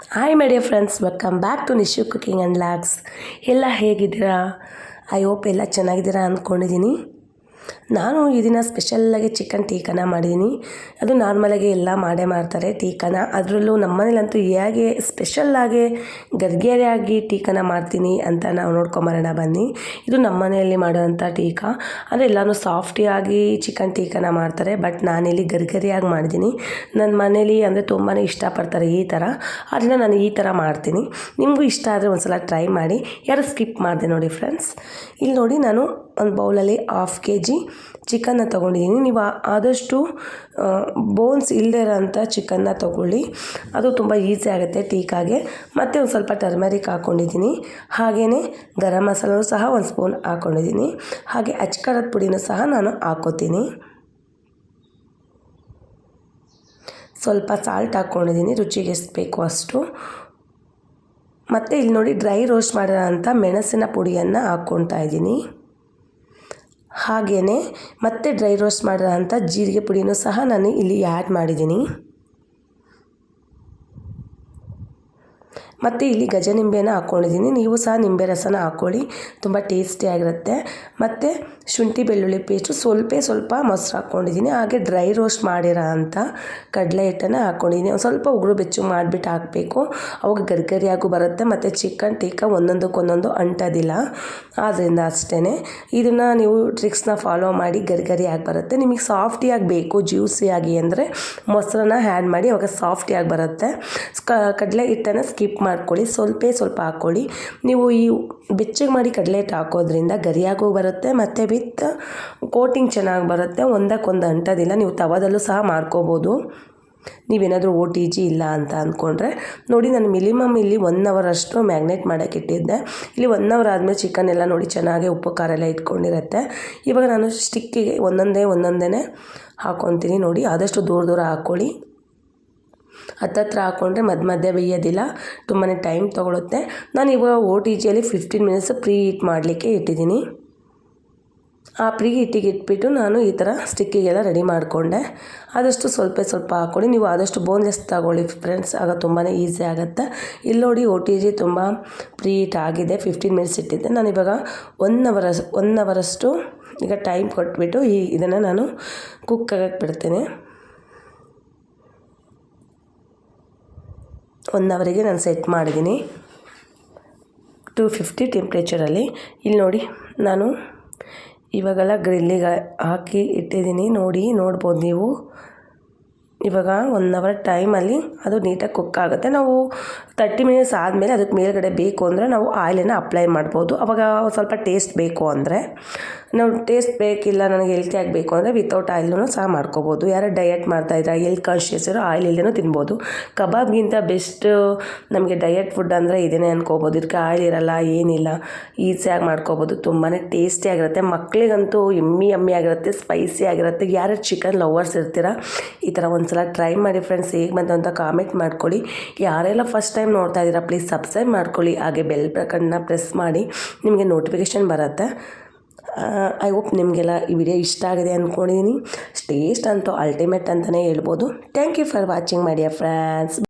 Hi my friends welcome back to Nishu cooking and lakhs ಎಲ್ಲ ಹೇಗಿದ್ದೀರಾ I hope ಎಲ್ಲ ಚೆನ್ನಾಗಿದ್ದೀರಾ ಅಂದ್ಕೊಂಡಿದ್ದೀನಿ ನಾನು ಈ ದಿನ ಸ್ಪೆಷಲ್ಲಾಗಿ ಚಿಕನ್ ಟೀಕನ ಮಾಡಿದ್ದೀನಿ ಅದು ನಾರ್ಮಲಾಗಿ ಎಲ್ಲ ಮಾಡೇ ಮಾಡ್ತಾರೆ ಟೀಕನ ಅದರಲ್ಲೂ ನಮ್ಮ ಮನೇಲಂತೂ ಹೇಗೆ ಸ್ಪೆಷಲ್ಲಾಗಿ ಗರ್ಗೆರೆಯಾಗಿ ಟೀಕನ ಮಾಡ್ತೀನಿ ಅಂತ ನಾವು ನೋಡ್ಕೊಂಬರೋಣ ಬನ್ನಿ. ಇದು ನಮ್ಮ ಮನೆಯಲ್ಲಿ ಮಾಡುವಂಥ ಟೀಕ ಅಂದರೆ ಎಲ್ಲನೂ ಸಾಫ್ಟಿಯಾಗಿ ಚಿಕನ್ ಟೀಕನ ಮಾಡ್ತಾರೆ, ಬಟ್ ನಾನಿಲ್ಲಿ ಗರ್ಗರಿಯಾಗಿ ಮಾಡಿದ್ದೀನಿ ನನ್ನ ಮನೇಲಿ ಅಂದರೆ ತುಂಬಾ ಇಷ್ಟಪಡ್ತಾರೆ ಈ ಥರ. ಅದನ್ನ ನಾನು ಈ ಥರ ಮಾಡ್ತೀನಿ. ನಿಮಗೂ ಇಷ್ಟ ಆದರೆ ಒಂದು ಸಲ ಟ್ರೈ ಮಾಡಿ. ಯಾರು ಸ್ಕಿಪ್ ಮಾಡಿದೆ ನೋಡಿ ಫ್ರೆಂಡ್ಸ್. ಇಲ್ಲಿ ನೋಡಿ ನಾನು ಒಂದು ಬೌಲಲ್ಲಿ ಹಾಫ್ ಕೆ ಜಿ ಚಿಕನ್ನ ತೊಗೊಂಡಿದ್ದೀನಿ ನೀವು ಆದಷ್ಟು ಬೋನ್ಸ್ ಇಲ್ಲದೇ ಇರೋಂಥ ಚಿಕನ್ನ ತೊಗೊಳ್ಳಿ. ಅದು ತುಂಬ ಈಸಿ ಆಗುತ್ತೆ ಟೀಕಾಗೆ ಮತ್ತು ಒಂದು ಸ್ವಲ್ಪ ಟರ್ಮರಿಕ್ ಹಾಕ್ಕೊಂಡಿದ್ದೀನಿ ಹಾಗೆಯೇ ಗರಂ ಮಸಾಲೂ ಸಹ ಒಂದು ಸ್ಪೂನ್ ಹಾಕ್ಕೊಂಡಿದ್ದೀನಿ ಹಾಗೆ ಅಚ್ಕಾರದ ಪುಡಿನೂ ಸಹ ನಾನು ಹಾಕ್ಕೋತೀನಿ. ಸ್ವಲ್ಪ ಸಾಲ್ಟ್ ಹಾಕ್ಕೊಂಡಿದ್ದೀನಿ ರುಚಿಗೆ ಎಷ್ಟು ಬೇಕೋ ಅಷ್ಟು. ಮತ್ತು ಇಲ್ಲಿ ನೋಡಿ ಡ್ರೈ ರೋಸ್ಟ್ ಮಾಡಿರೋಂಥ ಮೆಣಸಿನ ಪುಡಿಯನ್ನು ಹಾಕ್ಕೊಳ್ತಾ ಇದ್ದೀನಿ. ಹಾಗೆಯೇ ಮತ್ತೆ ಡ್ರೈ ರೋಸ್ಟ್ ಮಾಡಿದಂಥ ಜೀರಿಗೆ ಪುಡಿನೂ ಸಹ ನಾನು ಇಲ್ಲಿ ಆ್ಯಡ್ ಮಾಡಿದ್ದೀನಿ ಮತ್ತು ಇಲ್ಲಿ ಗಜನಿಂಬೆನ ಹಾಕ್ಕೊಂಡಿದ್ದೀನಿ. ನೀವು ಸಹ ನಿಂಬೆ ರಸನ ಹಾಕ್ಕೊಳ್ಳಿ. ತುಂಬ ಟೇಸ್ಟಿಯಾಗಿರುತ್ತೆ ಮತ್ತು ಶುಂಠಿ ಬೆಳ್ಳುಳ್ಳಿ ಪೇಸ್ಟು ಸ್ವಲ್ಪ ಸ್ವಲ್ಪ ಮೊಸರು ಹಾಕ್ಕೊಂಡಿದ್ದೀನಿ. ಹಾಗೆ ಡ್ರೈ ರೋಸ್ಟ್ ಮಾಡಿರೋ ಅಂಥ ಕಡಲೆ ಹಿಟ್ಟನ್ನು ಹಾಕ್ಕೊಂಡಿದ್ದೀನಿ. ಒಂದು ಸ್ವಲ್ಪ ಉಗುರು ಬೆಚ್ಚು ಮಾಡಿಬಿಟ್ಟು ಹಾಕಬೇಕು. ಅವಾಗ ಗರ್ಗರಿಯಾಗೂ ಬರುತ್ತೆ. ಮತ್ತು ಚಿಕನ್ ಟೀಕ ಒಂದೊಂದಕ್ಕೊಂದೊಂದು ಅಂಟೋದಿಲ್ಲ. ಆದ್ದರಿಂದ ಅಷ್ಟೇ ಇದನ್ನು ನೀವು ಟ್ರಿಕ್ಸ್ನ ಫಾಲೋ ಮಾಡಿ ಗರ್ಗರಿಯಾಗಿ ಬರುತ್ತೆ. ನಿಮಗೆ ಸಾಫ್ಟಿಯಾಗಿ ಬೇಕು ಜ್ಯೂಸಿಯಾಗಿ ಅಂದರೆ ಮೊಸರನ್ನ ಹ್ಯಾಡ್ ಮಾಡಿ ಅವಾಗ ಸಾಫ್ಟಿಯಾಗಿ ಬರುತ್ತೆ. ಕಡಲೆ ಹಿಟ್ಟನ್ನು ಸ್ಕಿಪ್ ಮಾಡ್ಕೊಳ್ಳಿ, ಸ್ವಲ್ಪ ಸ್ವಲ್ಪ ಹಾಕ್ಕೊಳ್ಳಿ. ನೀವು ಈ ಬೆಚ್ಚಗೆ ಮಾಡಿ ಕಡಲೆ ಹಿಟ್ಟು ಹಾಕೋದ್ರಿಂದ ಗರಿಯಾಗೂ ಬರುತ್ತೆ, ಮತ್ತು ವಿತ್ ಕೋಟಿಂಗ್ ಚೆನ್ನಾಗಿ ಬರುತ್ತೆ. ಒಂದಕ್ಕೊಂದು ಅಂಟೋದಿಲ್ಲ ನೀವು ತವದಲ್ಲೂ ಸಹ ಮಾಡ್ಕೋಬೋದು. ನೀವೇನಾದರೂ ಓ ಟಿ ಜಿ ಇಲ್ಲ ಅಂತ ಅಂದ್ಕೊಂಡ್ರೆ, ನೋಡಿ ನಾನು ಮಿನಿಮಮ್ ಇಲ್ಲಿ ಒನ್ ಅವರ್ ಅಷ್ಟು ಮ್ಯಾಗ್ನೇಟ್ ಮಾಡೋಕ್ಕೆ ಇಟ್ಟಿದ್ದೆ. ಇಲ್ಲಿ ಒನ್ ಅವರ್ ಆದಮೇಲೆ ಚಿಕನ್ ಎಲ್ಲ ನೋಡಿ ಚೆನ್ನಾಗಿ ಉಪ್ಪು, ಖಾರ ಎಲ್ಲ ಇಟ್ಕೊಂಡಿರುತ್ತೆ. ಇವಾಗ ನಾನು ಸ್ಟಿಕ್ಕಿಗೆ ಒಂದೊಂದೇ ಒಂದೊಂದೇ ಹಾಕ್ಕೊತೀನಿ ನೋಡಿ, ಆದಷ್ಟು ದೂರ ದೂರ ಹಾಕ್ಕೊಳ್ಳಿ. ಹತ್ತತ್ರ ಹಾಕ್ಕೊಂಡ್ರೆ ಮಧ್ಯ ಮಧ್ಯ ಬೇಯೋದಿಲ್ಲ. ತುಂಬಾ ಟೈಮ್ ತೊಗೊಳುತ್ತೆ. ನಾನು ಇವಾಗ ಓ ಟಿ ಜಿಯಲ್ಲಿ ಫಿಫ್ಟೀನ್ ಮಿನಿಟ್ಸ್ ಪ್ರೀ ಹೀಟ್ ಮಾಡಲಿಕ್ಕೆ ಇಟ್ಟಿದ್ದೀನಿ. ಆ ಪ್ರೀ ಹೀಟಿಗೆ ಇಟ್ಬಿಟ್ಟು ನಾನು ಈ ಥರ ಸ್ಟಿಕ್ಕಿಗೆಲ್ಲ ರೆಡಿ ಮಾಡಿಕೊಂಡೆ. ಆದಷ್ಟು ಸ್ವಲ್ಪ ಸ್ವಲ್ಪ ಹಾಕ್ಕೊಳ್ಳಿ ನೀವು ಆದಷ್ಟು ಬೋನ್ಲೆಸ್ ತಗೊಳ್ಳಿ ಫ್ರೆಂಡ್ಸ್ ಆಗ ತುಂಬಾ ಈಸಿ ಆಗುತ್ತೆ. ಇಲ್ಲಿ ನೋಡಿ ಓ ಟಿ ಜಿ ತುಂಬ ಪ್ರೀ ಹೀಟ್ ಆಗಿದೆ. ಫಿಫ್ಟೀನ್ ಮಿನಿಟ್ಸ್ ಇಟ್ಟಿದ್ದೆ. ನಾನು ಇವಾಗ ಒನ್ ಅವರ್ ಒನ್ ಅವರಷ್ಟು ಈಗ ಟೈಮ್ ಕೊಟ್ಬಿಟ್ಟು ಈ ಇದನ್ನು ನಾನು ಕುಕ್ ಆಗಕ್ಕೆ ಬಿಡ್ತೀನಿ. ಒನ್ ಅವರಿಗೆ ನಾನು ಸೆಟ್ ಮಾಡಿದ್ದೀನಿ. ಟು ಫಿಫ್ಟಿ ಟೆಂಪ್ರೇಚರಲ್ಲಿ ಇಲ್ಲಿ ನೋಡಿ, ನಾನು ಇವಾಗೆಲ್ಲ ಗ್ರಿಲ್ಲಿಗೆ ಹಾಕಿ ಇಟ್ಟಿದ್ದೀನಿ. ನೋಡಿ, ನೋಡ್ಬೋದು ನೀವು. ಇವಾಗ ಒನ್ ಅವರ್ ಟೈಮಲ್ಲಿ ಅದು ನೀಟಾಗಿ ಕುಕ್ ಆಗುತ್ತೆ. ನಾವು ತರ್ಟಿ ಮಿನಿಟ್ಸ್ ಆದಮೇಲೆ ಅದಕ್ಕೆ ಮೇಲ್ಗಡೆ ಬೇಕು ಅಂದರೆ ನಾವು ಆಯಿಲನ್ನು ಅಪ್ಲೈ ಮಾಡ್ಬೋದು. ಅವಾಗ ಸ್ವಲ್ಪ ಟೇಸ್ಟ್ ಬೇಕು ಅಂದರೆ. ನಾವು ಟೇಸ್ಟ್ ಬೇಕಿಲ್ಲ, ನನಗೆ ಹೆಲ್ತಿ ಆಗಬೇಕು ಅಂದರೆ ವಿತೌಟ್ ಆಯಿಲ್ನೂ ಸಹ ಮಾಡ್ಕೋಬೋದು. ಯಾರು ಡಯಟ್ ಮಾಡ್ತಾಯಿದ್ರೆ ಹೆಲ್ತ್ ಕಾನ್ಷಿಯಸ್ ಇರೋ ಆಯಿಲ್ ಇಲ್ಲದೇನೂ ತಿನ್ಬೋದು. ಕಬಾಬ್ಗಿಂತ ಬೆಸ್ಟ್ ನಮಗೆ ಡಯಟ್ ಫುಡ್ ಅಂದರೆ ಇದೇ ಅನ್ಕೋಬೋದು. ಇದಕ್ಕೆ ಆಯಿಲ್ ಇರಲ್ಲ, ಏನಿಲ್ಲ. ಈಸಿಯಾಗಿ ಮಾಡ್ಕೋಬೋದು. ತುಂಬಾ ಟೇಸ್ಟಿಯಾಗಿರುತ್ತೆ ಮಕ್ಕಳಿಗಂತೂ ಎಮ್ಮಿ ಎಮ್ಮಿ ಆಗಿರುತ್ತೆ ಸ್ಪೈಸಿ ಆಗಿರುತ್ತೆ. ಯಾರು ಚಿಕನ್ ಲವರ್ಸ್ ಇರ್ತೀರ, ಈ ಥರ ಒಂದು ಸಲ ಟ್ರೈ ಮಾಡಿ ಫ್ರೆಂಡ್ಸ್ ಹೇಗೆ ಬಂತು ಅಂತ ಕಾಮೆಂಟ್ ಮಾಡ್ಕೊಳ್ಳಿ. ಯಾರೆಲ್ಲ ಫಸ್ಟ್ ಟೈಮ್ ನೋಡ್ತಾ ಇದ್ದೀರಾ ಪ್ಲೀಸ್ ಸಬ್ಸ್ಕ್ರೈಬ್ ಮಾಡ್ಕೊಳ್ಳಿ. ಹಾಗೆ ಬೆಲ್ ಪ್ರಕರಣ ಪ್ರೆಸ್ ಮಾಡಿ ನಿಮಗೆ ನೋಟಿಫಿಕೇಶನ್ ಬರುತ್ತೆ. ಐ ಹೋಪ್ ನಿಮಗೆಲ್ಲ ಈ ವಿಡಿಯೋ ಇಷ್ಟ ಆಗಿದೆ ಅಂದ್ಕೊಂಡಿದ್ದೀನಿ ಟೇಸ್ಟ್ ಅಂತೂ ಅಲ್ಟಿಮೇಟ್ ಅಂತಲೇ ಹೇಳ್ಬೋದು. Thank you for watching my dear friends